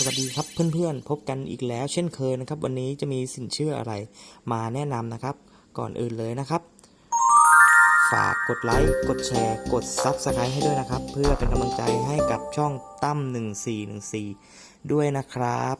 สวัสดีครับเพื่อนๆ พบกันอีกแล้วเช่นเคยนะครับ วันนี้จะมีสินเชื่ออะไรมาแนะนำนะครับ ก่อนอื่นเลยนะครับ ฝากกดไลค์กดแชร์ กดซับสไครต์ให้ด้วยนะครับ เพื่อเป็นกำลังใจให้กับช่องตั้ม1414 ด้วยนะครับ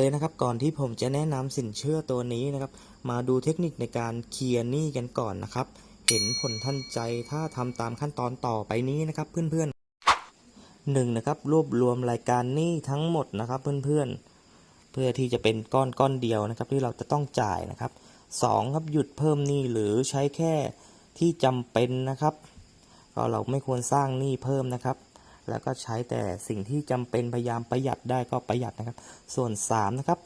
เลยนะครับ ก่อนที่ผมจะแนะนำสินเชื่อตัวนี้นะครับ มาดูเทคนิคในการเคลียร์หนี้กันก่อนนะครับ เห็นผลทันใจถ้าทำตามขั้นตอนต่อไปนี้นะครับ เพื่อนๆหนึ่งนะครับ รวบรวมรายการหนี้ทั้งหมดนะครับ เพื่อนๆ เพื่อที่จะเป็นก้อนก้อนเดียวนะครับ ที่เราจะต้องจ่ายนะครับสองครับหยุดเพิ่มหนี้หรือใช้แค่ที่จำเป็นนะครับ ก็เราไม่ควรสร้างหนี้เพิ่มนะครับ แล้วก็ใช้แต่สิ่งที่จำเป็นพยายามประหยัดได้ก็ประหยัดนะครับ ส่วน 3 นะครับ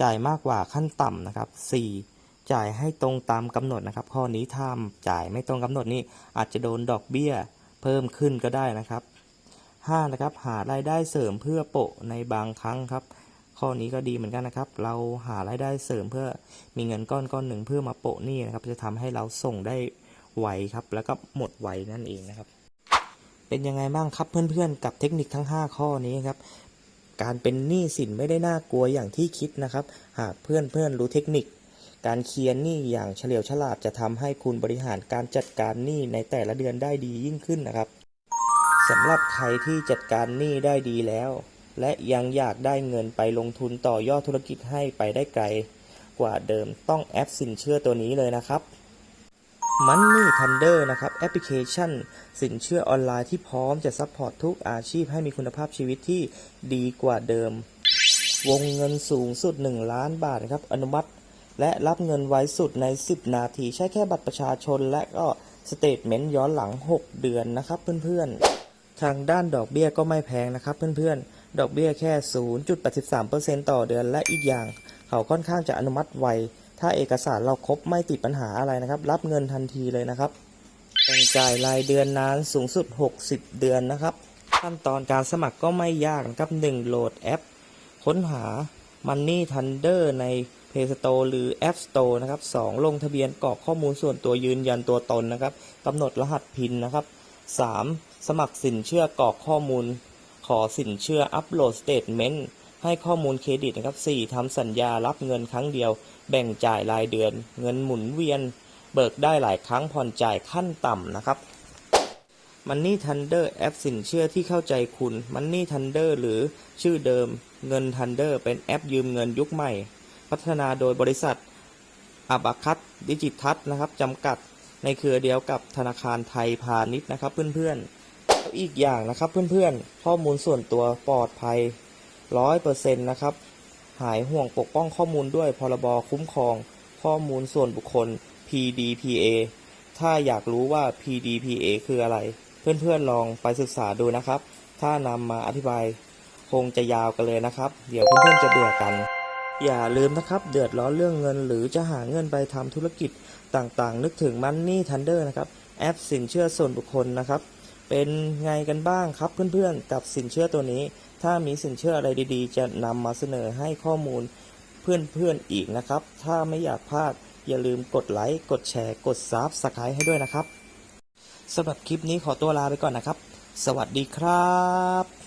จ่ายมากกว่าขั้นต่ำนะครับ 4 จ่ายให้ตรงตามกำหนดนะครับ ข้อนี้ถ้าจ่ายไม่ตรงกำหนดนี่อาจจะโดนดอกเบี้ยเพิ่มขึ้นก็ได้นะครับ 5 นะครับ หารายได้เสริมเพื่อโปะในบางครั้งครับ ข้อนี้ก็ดีเหมือนกันนะครับ เราหารายได้เสริมเพื่อมีเงินก้อนก้อนหนึ่งเพื่อมาโปะนี้นะครับ จะทำให้เราส่งได้ไวครับ แล้วก็หมดไวนั่นเองนะครับ เป็นยังไงบ้างครับเพื่อนๆ กับเทคนิคทั้ง 5 ข้อนี้ครับ การเป็นหนี้สินไม่ได้น่ากลัวอย่างที่คิดนะครับ หากเพื่อนๆรู้เทคนิค การเคลียร์หนี้อย่างเฉลียวฉลาดจะทำให้คุณบริหารการจัดการหนี้ในแต่ละเดือนได้ดียิ่งขึ้นนะครับสำหรับใครที่จัดการหนี้ได้ดีแล้ว และยังอยากได้เงินไปลงทุนต่อยอดธุรกิจให้ไปได้ไกล กว่าเดิมต้องแอปสินเชื่อตัวนี้เลยนะครับ Money Thunder นะครับแอปพลิเคชัน สินเชื่อออนไลน์ที่พร้อมจะซัพพอร์ตทุกอาชีพให้มีคุณภาพชีวิตที่ดีกว่าเดิม วงเงินสูงสุด 1 ล้านบาทนะครับ อนุมัติ และรับเงินไว้สุดใน 10 นาที ใช้แค่บัตรประชาชน และก็สเตทเมนต์ย้อนหลัง 6 เดือนนะครับเพื่อนๆ ทางด้านดอกเบี้ยก็ไม่แพงนะครับเพื่อนๆ ดอกเบี้ยแค่ 0.83%ต่อเดือนและอีกอย่าง เขาค่อนข้างจะอนุมัติไว ถ้าเอกสารเราครบไม่ติดปัญหาอะไรนะครับ รับเงินทันทีเลยนะครับแบ่งจ่ายรายเดือนนานสูงสุด 60 เดือนนะครับ ขั้นตอนการสมัครก็ไม่ยากนะครับ 1. โหลดแอป ค้นหา Money Thunder ใน Play Store หรือ App Store นะครับ 2. ลงทะเบียนกรอกข้อมูลส่วนตัวยืนยันตัวตนนะครับกำหนดรหัสพินนะครับ 3. สมัครสินเชื่อกรอกข้อมูล ขอสินเชื่ออัปโหลดสเตทเมนต์ ให้ข้อมูลเครดิตนะครับ 4. ทำสัญญารับเงินครั้งเดียว แบ่งจ่ายรายเดือน เงินหมุนเวียน เบิกได้หลายครั้งผ่อนจ่ายขั้นต่ำนะครับ Money Thunder แอปสินเชื่อที่เข้าใจคุณ Money Thunder หรือชื่อเดิมเงิน Thunder เป็นแอปยืมเงินยุคใหม่ พัฒนาโดยบริษัทอาบคัตดิจิทัศนะครับจำกัดในเครือเดียวกับธนาคารไทยพาณิชย์นะครับเพื่อนๆแล้วอีกอย่างนะครับเพื่อนๆ ข้อมูลส่วนตัวปลอดภัย 100%นะครับ หายห่วงปกป้องข้อมูลด้วยพรบคุ้มครอง ข้อมูลส่วนบุคคล PDPA ถ้าอยากรู้ว่า PDPA คืออะไร เพื่อนๆลองไปศึกษาดูนะครับ ถ้านำมาอธิบายคงจะยาวกันเลยนะครับ เดี๋ยวเพื่อนๆจะเบื่อกัน อย่าลืมนะครับ เดือดร้อนเรื่องเงิน หรือจะหาเงินไปทำธุรกิจต่างๆ นึกถึง Money Thunder นะครับ แอปสินเชื่อส่วนบุคคลนะครับ เป็นไงกันบ้างครับเพื่อนๆ กับสินเชื่อตัวนี้ถ้ามีสินเชื่ออะไรดีๆ จะนำมาเสนอให้ข้อมูลเพื่อนๆอีกนะครับ ถ้าไม่อยากพลาดอย่าลืมกดไลค์ กดแชร์ กดซับสไครต์ให้ด้วยนะครับสำหรับคลิปนี้ขอตัวลาไปก่อนนะครับ สวัสดีครับ